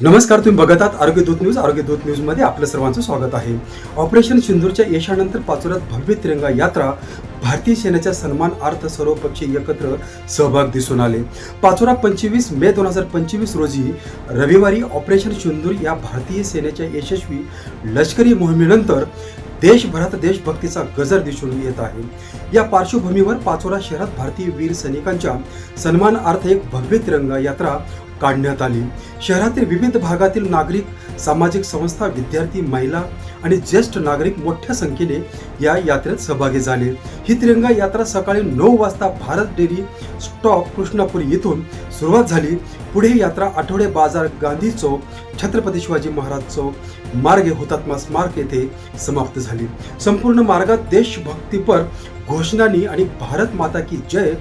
नमस्कार तुम्ही बघत आहात आरोग्य दूत न्यूज. आरोग्य दूत आपलं सर्वांचं स्वागत आहे. ऑपरेशन सिंदूरच्या यशानंतर पाचोऱ्यात भव्य तिरंगा यात्रा भारतीय सेनेच्या सन्मानार्थ सर्व पक्षी एकत्र सहभाग दिसून आले. पाचोरा पंचवीस मे दोन हजार पंचवीस रोजी रविवारी ऑपरेशन सिंदूर या भारतीय सेनेच्या यशस्वी लष्करी मोहिमेनंतर देशभरात देशभक्तीचा गजर दिसून येत आहे. या पार्श्वभूमीवर पाचोरा शहरात भारतीय वीर सैनिकांच्या सन्मानार्थ एक भव्य तिरंगा यात्रा काढण्यात आली. शहरातील विविध भागातील नागरिक सामाजिक संस्था विद्यार्थी महिला आणि ज्येष्ठ नागरिक मोठ्या संख्येने या यात्रेत सहभागी झाले. ही तिरंगा यात्रा सकाळी नऊ वाजता भारत डेअरी स्टॉप कृष्णापुरी येथून सुरुवात झाली. पुढे यात्रा आठवडे बाजार गांधी चौक छत्रपती शिवाजी महाराज चौक मार्गे हुतात्मा स्मारक येथे समाप्त झाली. संपूर्ण मार्गात देशभक्तीपर घोषणांनी आणि भारत माता की जय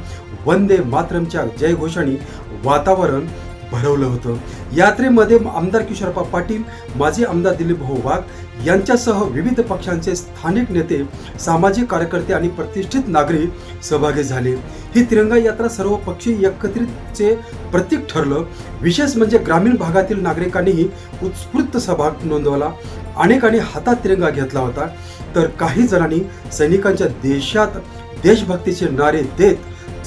वंदे मातरमच्या जयघोषांनी वातावरण भरवलं होतं. यात्रेमध्ये आमदार किशोरप्पा पाटील माजी आमदार दिलीप भाऊ वाघ यांच्यासह विविध पक्षांचे स्थानिक नेते सामाजिक कार्यकर्ते आणि प्रतिष्ठित नागरिक सहभागी झाले. ही तिरंगा यात्रा सर्व पक्षी एकत्रितचे प्रतीक ठरलं. विशेष म्हणजे ग्रामीण भागातील नागरिकांनीही उत्स्फूर्त सहभाग नोंदवला. अनेकांनी हातात तिरंगा घेतला होता. तर काही जणांनी सैनिकांच्या देशात देशभक्तीचे नारे देत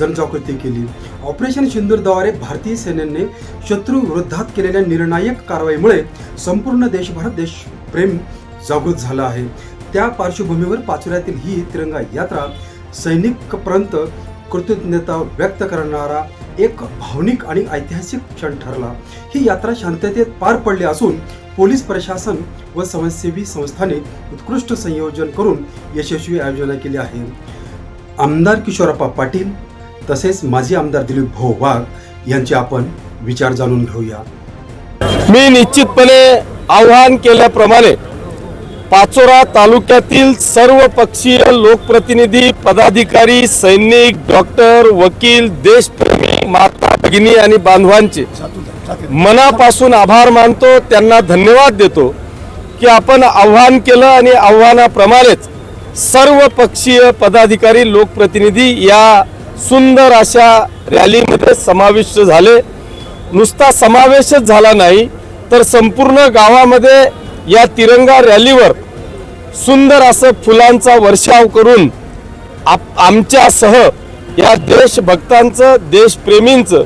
जनजागृती केली. ऑपरेशन सिंदूरद्वारे भारतीय सेनेने शत्रू विरोधात केलेल्या निर्णायक कारवाईमुळे संपूर्ण देशभरात देशप्रेम जागृत झालं आहे. त्या पार्श्वभूमीवर पाचोऱ्यातील ही तिरंगा यात्रा सैनिकपर्यंत कृतज्ञता व्यक्त करणारा एक भावनिक आणि ऐतिहासिक क्षण ठरला. ही यात्रा शांततेत पार पडली असून पोलीस प्रशासन व समाजसेवी संस्थांनी उत्कृष्ट संयोजन करून यशस्वी आयोजना केली आहे. आमदार किशोरप्पा पाटील तसेच माजी आमदार दिलीप भाऊ वाघ यांचे आपण विचार जाणून घेऊया. मी निश्चितपणे आव्हान केल्याप्रमाणे पाचोरा तालुक्यातील सर्व पक्षीय लोकप्रतिनिधी पदाधिकारी सैनिक डॉक्टर वकील देशप्रेमी माता भगिनी आणि बांधवांचे मनापासून आभार मानतो त्यांना धन्यवाद देतो की आपण आव्हान केलं आणि आव्हानाप्रमाणेच सर्व पक्षीय पदाधिकारी लोकप्रतिनिधी या सुंदर अशा रॅलीमध्ये समाविष्ट झाले. नुसता समावेशच झाला नाही तर संपूर्ण गावामध्ये या तिरंगा रॅलीवर सुंदर असं फुलांचा वर्षाव करून आप आमच्यासह या देशभक्तांचं देशप्रेमींचं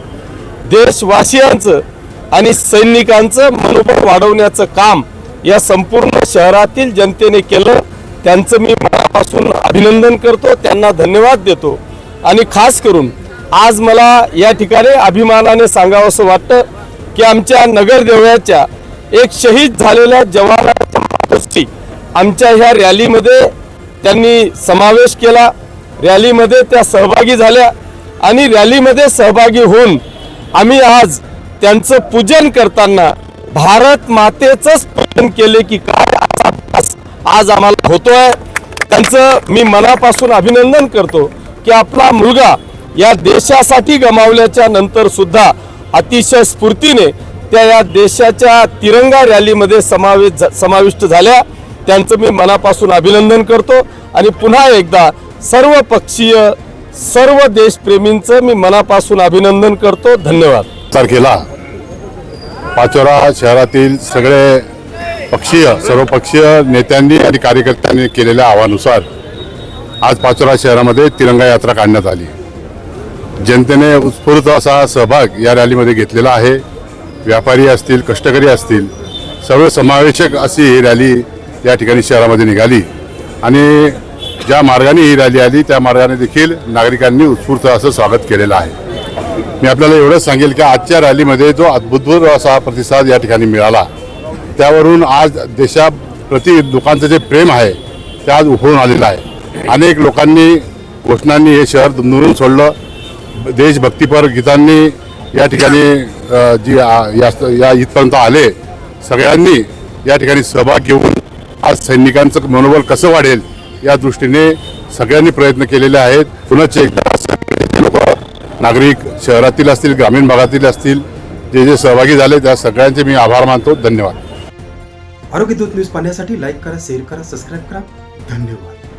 देशवासियांचं आणि सैनिकांचं मनोबल वाढवण्याचं काम या संपूर्ण शहरातील जनतेने केलं. त्यांचं मी मनापासून अभिनंदन करतो. त्यांना धन्यवाद देतो. आणि खास करून आज मला या ठिकाणी अभिमानाने सांगावंसं वाटतं की आमच्या नगरदेवळाच्या एक शहीद झालेल्या जवानाच्या गोष्टी आमच्या ह्या रॅलीमध्ये त्यांनी समावेश केला. रॅलीमध्ये त्या सहभागी झाल्या आणि रॅलीमध्ये सहभागी होऊन आम्ही आज त्यांचं पूजन करताना भारत मातेचंच पूजन केले की काय असा आज आम्हाला होतोय. त्यांचं मी मनापासून अभिनंदन करतो. की आपला मुलगा या देशासाठी गमावल्याच्या नंतर सुद्धा अतिशय स्फूर्तीने त्या या देशाच्या तिरंगा रॅलीमध्ये समावेश समाविष्ट झाल्या. त्यांचं मी मनापासून अभिनंदन करतो. आणि पुन्हा एकदा सर्व पक्षीय सर्व देशप्रेमींचं मी मनापासून अभिनंदन करतो. धन्यवाद. तारखेला पाचोरा शहरातील सगळे पक्षीय सर्व पक्षीय नेत्यांनी आणि कार्यकर्त्यांनी केलेल्या आव्हानुसार आज पाचोरा शहरामध्ये तिरंगा यात्रा काढण्यात आली. जनतेने उत्स्फूर्त असा सहभाग या रॅलीमध्ये घेतलेला आहे. व्यापारी असतील कष्टकरी असतील सर्व समावेशक अशी ही रॅली या ठिकाणी शहरामध्ये निघाली. आणि ज्या मार्गाने ही रॅली आली त्या मार्गाने देखील नागरिकांनी उत्स्फूर्त असं स्वागत केलेलं आहे. मी आपल्याला एवढंच सांगेल की आजच्या रॅलीमध्ये जो अद्भुतभूत असा प्रतिसाद या ठिकाणी मिळाला त्यावरून आज देशाप्रती लोकांचं जे प्रेम आहे ते आज उफळून आलेलं आहे. अनेक लोकांनी घोषणांनी हे शहर दुरून सोडलं. देशभक्तीपर गीतांनी या ठिकाणी जी या या इथपर्यंत आले सगळ्यांनी या ठिकाणी सहभाग घेऊन आज सैनिकांचं मनोबल कसं वाढेल या दृष्टीने सगळ्यांनी प्रयत्न केलेले आहेत. पुनच एकदा लोक नागरिक शहरातील असतील ग्रामीण भागातील असतील जे जे सहभागी झाले त्या सगळ्यांचे मी आभार मानतो. धन्यवाद. आरोग्य दूत न्यूज पाहण्यासाठी लाईक करा शेअर करा सबस्क्राईब करा. धन्यवाद.